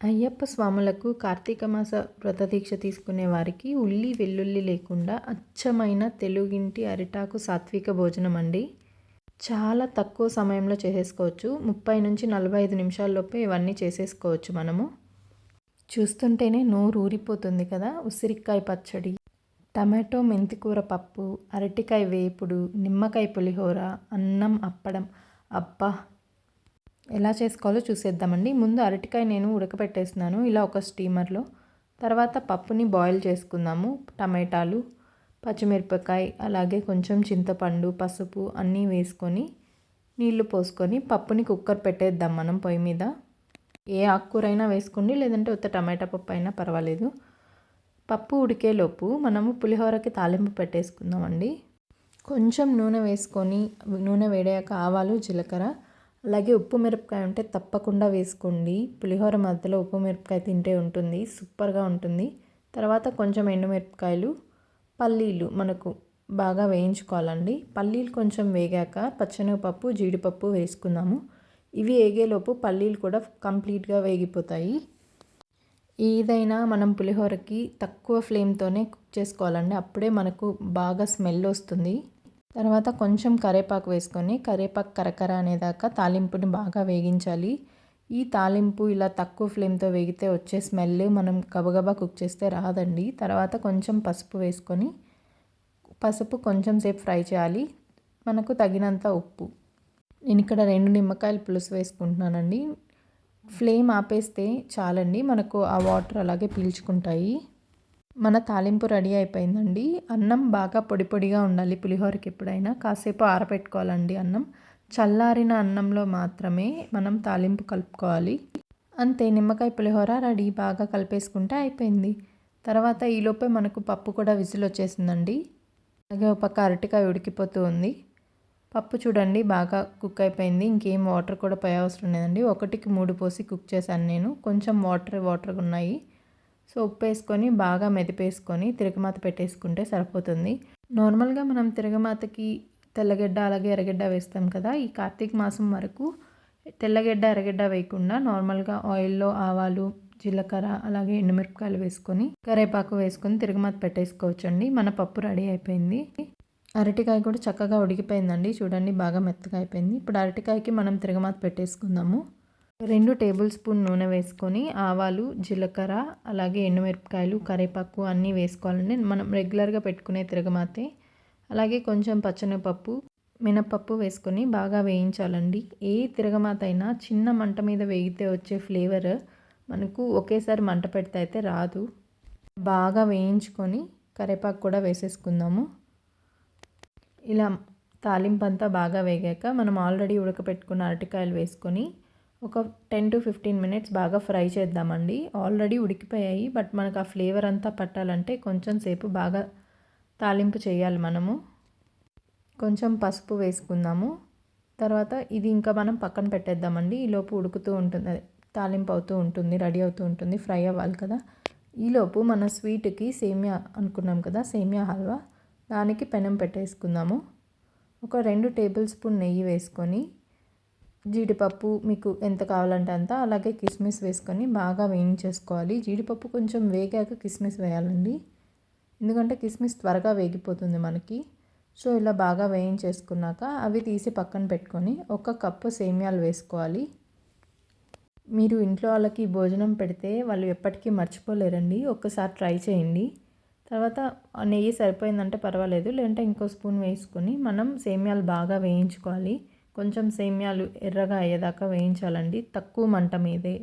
అయ్యప్ప స్వాములకు కార్తీక మాస వ్రత దీక్ష తీసుకునే వారికి ఉల్లి వెల్లుల్లి లేకుండా అచ్చమైన తెలుగింటి అరిటాకు సాత్విక భోజనం అండి. చాలా తక్కువ సమయంలో చేసేసుకోవచ్చు. ముప్పై నుంచి నలభై ఐదు నిమిషాల్లోపే ఇవన్నీ చేసేసుకోవచ్చు మనము. చూస్తుంటేనే నోరు ఊరిపోతుంది కదా. ఉసిరికాయ పచ్చడి టమాటో మెంతికూర పప్పు అరటికాయ వేపుడు నిమ్మకాయ పులిహోర అన్నం అప్పడం. అబ్బా! ఎలా చేసుకోవాలో చూసేద్దామండి. ముందు అరటికాయ నేను ఉడకపెట్టేస్తున్నాను ఇలా ఒక స్టీమర్లో. తర్వాత పప్పుని బాయిల్ చేసుకుందాము టమాటాలు పచ్చిమిరపకాయ అలాగే కొంచెం చింతపండు పసుపు అన్నీ వేసుకొని నీళ్ళు పోసుకొని పప్పుని కుక్కర్ పెట్టేద్దాం మనం పొయ్యి మీద. ఏ ఆకుకూరైనా వేసుకోండి లేదంటే ఉత్త టమాటా పప్పు అయినా పర్వాలేదు. పప్పు ఉడికేలోపు మనము పులిహోరకి తాలింపు పెట్టేసుకుందామండి. కొంచెం నూనె వేసుకొని నూనె వేడాక ఆవాలు జీలకర్ర అలాగే ఉప్పు మిరపకాయ ఉంటే తప్పకుండా వేసుకోండి. పులిహోర మధ్యలో ఉప్పు మిరపకాయ తింటే ఉంటుంది సూపర్గా ఉంటుంది. తర్వాత కొంచెం ఎండుమిరపకాయలు పల్లీలు మనకు బాగా వేయించుకోవాలండి. పల్లీలు కొంచెం వేగాక పచ్చనగపప్పు జీడిపప్పు వేసుకుందాము. ఇవి వేగేలోపు పల్లీలు కూడా కంప్లీట్గా వేగిపోతాయి. ఏదైనా మనం పులిహోరకి తక్కువ ఫ్లేమ్తోనే కుక్ చేసుకోవాలండి. అప్పుడే మనకు బాగా స్మెల్ వస్తుంది. తర్వాత కొంచెం కరేపాకు వేసుకొని కరేపాకు కరకర అనేదాకా తాలింపుని బాగా వేగించాలి. ఈ తాలింపు ఇలా తక్కువ ఫ్లేమ్తో వేగితే వచ్చే స్మెల్ మనం గబగబా కుక్ చేస్తే రాదండి. తర్వాత కొంచెం పసుపు వేసుకొని పసుపు కొంచెం సేపు ఫ్రై చేయాలి. మనకు తగినంత ఉప్పు. నేను ఇక్కడ రెండు నిమ్మకాయలు పులుసు వేసుకుంటున్నానండి. ఫ్లేమ్ ఆపేస్తే చాలండి. మనకు ఆ వాటర్ అలాగే పీల్చుకుంటాయి. మన తాలింపు రెడీ అయిపోయిందండి. అన్నం బాగా పొడి పొడిగా ఉండాలి పులిహోరకి ఎప్పుడైనా. కాసేపు ఆరబెట్టుకోవాలండి అన్నం. చల్లారిన అన్నంలో మాత్రమే మనం తాలింపు కలుపుకోవాలి. అంతే నిమ్మకాయ పులిహోర రెడీ బాగా కలిపేసుకుంటే అయిపోయింది. తర్వాత ఈలోపే మనకు పప్పు కూడా విజిల్ వచ్చేసిందండి. అలాగే ఒక పక్క అరటికాయ ఉడికిపోతూ ఉంది. పప్పు చూడండి బాగా కుక్ అయిపోయింది. ఇంకేం వాటర్ కూడా పోయే అవసరం లేదండి. ఒకటికి మూడు పోసి కుక్ చేశాను నేను. కొంచెం వాటర్ వాటర్ ఉన్నాయి. సో ఉప్పు వేసుకొని బాగా మెదిపేసుకొని తిరగమాత పెట్టేసుకుంటే సరిపోతుంది. నార్మల్గా మనం తిరగమాతకి తెల్లగడ్డ అలాగే ఎర్రగడ్డ వేస్తాం కదా ఈ కార్తీక మాసం వరకు తెల్లగడ్డ ఎర్రగడ్డ వేయకుండా నార్మల్గా ఆయిల్లో ఆవాలు జీలకర్ర అలాగే ఎండుమిరపకాయలు వేసుకొని కరేపాకు వేసుకొని తిరగమాత పెట్టేసుకోవచ్చండి. మన పప్పు రెడీ అయిపోయింది. అరటికాయ కూడా చక్కగా ఉడికిపోయిందండి. చూడండి బాగా మెత్తగా అయిపోయింది. ఇప్పుడు అరటికాయకి మనం తిరగమాత పెట్టేసుకుందాము. రెండు టేబుల్ స్పూన్ నూనె వేసుకొని ఆవాలు జీలకర్ర అలాగే ఎండుమిరపకాయలు కరివేపాకు అన్నీ వేసుకోవాలండి. మనం రెగ్యులర్గా పెట్టుకునే తిరగమాతే. అలాగే కొంచెం పచ్చనిపప్పు మినపప్పు వేసుకొని బాగా వేయించాలండి. ఏ తిరగమాత అయినా చిన్న మంట మీద వేగితే వచ్చే ఫ్లేవర్ మనకు ఒకేసారి మంట పెడితే అయితే రాదు. బాగా వేయించుకొని కరివేపాకు కూడా వేసేసుకుందాము. ఇలా తాలింపు అంతా బాగా వేగాక మనం ఆల్రెడీ ఉడకపెట్టుకున్న అరటికాయలు వేసుకొని ఒక టెన్ టు ఫిఫ్టీన్ మినిట్స్ బాగా ఫ్రై చేద్దామండి. ఆల్రెడీ ఉడికిపోయాయి బట్ మనకు ఆ ఫ్లేవర్ అంతా పట్టాలంటే కొంచెం సేపు బాగా తాలింపు చేయాలి మనము. కొంచెం పసుపు వేసుకుందాము. తర్వాత ఇది ఇంకా మనం పక్కన పెట్టేద్దామండి. ఈలోపు ఉడుకుతూ ఉంటుంది తాలింపు అవుతూ ఉంటుంది రెడీ అవుతూ ఉంటుంది ఫ్రై అవ్వాలి కదా. ఈలోపు మన స్వీట్కి సేమియా అనుకున్నాం కదా సేమియా హల్వా. దానికి పెనం పెట్టేసుకుందాము. ఒక రెండు టేబుల్ స్పూన్ నెయ్యి వేసుకొని జీడిపప్పు మీకు ఎంత కావాలంటే అంత అలాగే కిస్మిస్ వేసుకొని బాగా వేయించేసుకోవాలి. జీడిపప్పు కొంచెం వేగాక కిస్మిస్ వేయాలండి. ఎందుకంటే కిస్మిస్ త్వరగా వేగిపోతుంది మనకి. సో ఇలా బాగా వేయించేసుకున్నాక అవి తీసి పక్కన పెట్టుకొని ఒక కప్పు సేమియాలు వేసుకోవాలి. మీరు ఇంట్లో వాళ్ళకి భోజనం పెడితే వాళ్ళు ఎప్పటికీ మర్చిపోలేరండి. ఒక్కసారి ట్రై చేయండి. తర్వాత నెయ్యి సరిపోయిందంటే పర్వాలేదు. లేదంటే ఇంకో స్పూన్ వేసుకొని మనం సేమియాలు బాగా వేయించుకోవాలి. కొంచెం సేమ్యాలు ఎర్రగా అయ్యేదాకా వేయించాలండి. తక్కువ మంట మీదే.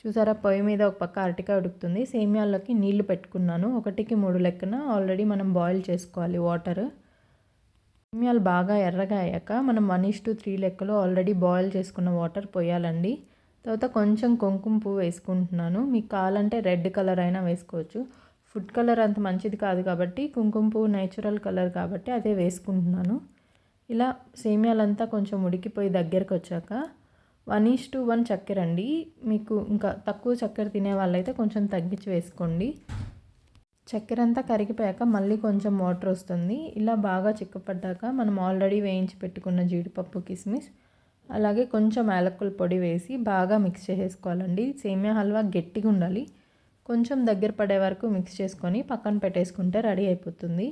చూసారా పొయ్యి మీద ఒక పక్క అరటికాయ ఉడుకుతుంది. సేమ్యాల్లోకి నీళ్ళు పెట్టుకున్నాను. ఒకటికి మూడు లెక్కన ఆల్రెడీ మనం బాయిల్ చేసుకోవాలి వాటర్. సేమ్యాలు బాగా ఎర్రగా అయ్యాక మనం వన్ ఇస్ టు త్రీ లెక్కలో ఆల్రెడీ బాయిల్ చేసుకున్న వాటర్ పోయాలండి. తర్వాత కొంచెం కుంకుమ పువ్వు వేసుకుంటున్నాను. మీకు కావాలంటే రెడ్ కలర్ అయినా వేసుకోవచ్చు. ఫుడ్ కలర్ అంత మంచిది కాదు కాబట్టి కుంకుమ పువ్వు నేచురల్ కలర్ కాబట్టి అదే వేసుకుంటున్నాను. ఇలా సేమియాలంతా కొంచెం ఉడికిపోయి దగ్గరకు వచ్చాక వన్ ఈస్ టు వన్ చక్కెర అండి. మీకు ఇంకా తక్కువ చక్కెర తినే వాళ్ళైతే కొంచెం తగ్గించి వేసుకోండి. చక్కెర అంతా కరిగిపోయాక మళ్ళీ కొంచెం వాటర్ వస్తుంది. ఇలా బాగా చిక్కపడ్డాక మనం ఆల్రెడీ వేయించి పెట్టుకున్న జీడిపప్పు కిస్మిస్ అలాగే కొంచెం యాలక్కుల పొడి వేసి బాగా మిక్స్ చేసేసుకోవాలండి. సేమియా హల్వా గట్టిగా ఉండాలి కొంచెం దగ్గర పడే వరకు మిక్స్ చేసుకొని పక్కన పెట్టేసుకుంటే రెడీ అయిపోతుంది.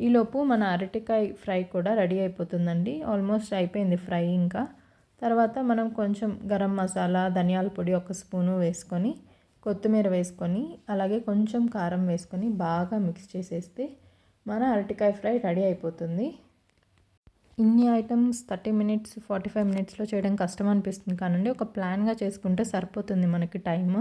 ఈలోపు మన అరటికాయ ఫ్రై కూడా రెడీ అయిపోతుందండి. ఆల్మోస్ట్ అయిపోయింది ఫ్రై ఇంకా. తర్వాత మనం కొంచెం గరం మసాలా ధనియాల పొడి ఒక స్పూను వేసుకొని కొత్తిమీర వేసుకొని అలాగే కొంచెం కారం వేసుకొని బాగా మిక్స్ చేసేస్తే మన అరటికాయ ఫ్రై రెడీ అయిపోతుంది. ఇన్ని items thirty minutes forty five మినిట్స్లో చేయడం కష్టం అనిపిస్తుంది. కానండి ఒక ప్లాన్గా చేసుకుంటే సరిపోతుంది మనకి టైమ్.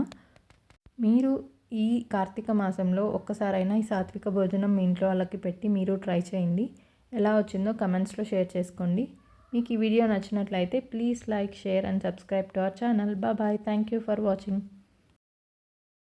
మీరు ఈ కార్తీక మాసంలో ఒక్కసారైనా ఈ సాత్విక భోజనం మీ ఇంట్లో వాళ్ళకి పెట్టి మీరు ట్రై చేయండి. ఎలా వచ్చిందో కమెంట్స్లో షేర్ చేసుకోండి. మీకు ఈ వీడియో నచ్చినట్లయితే please like share and subscribe to our channel. Bye thank you for watching.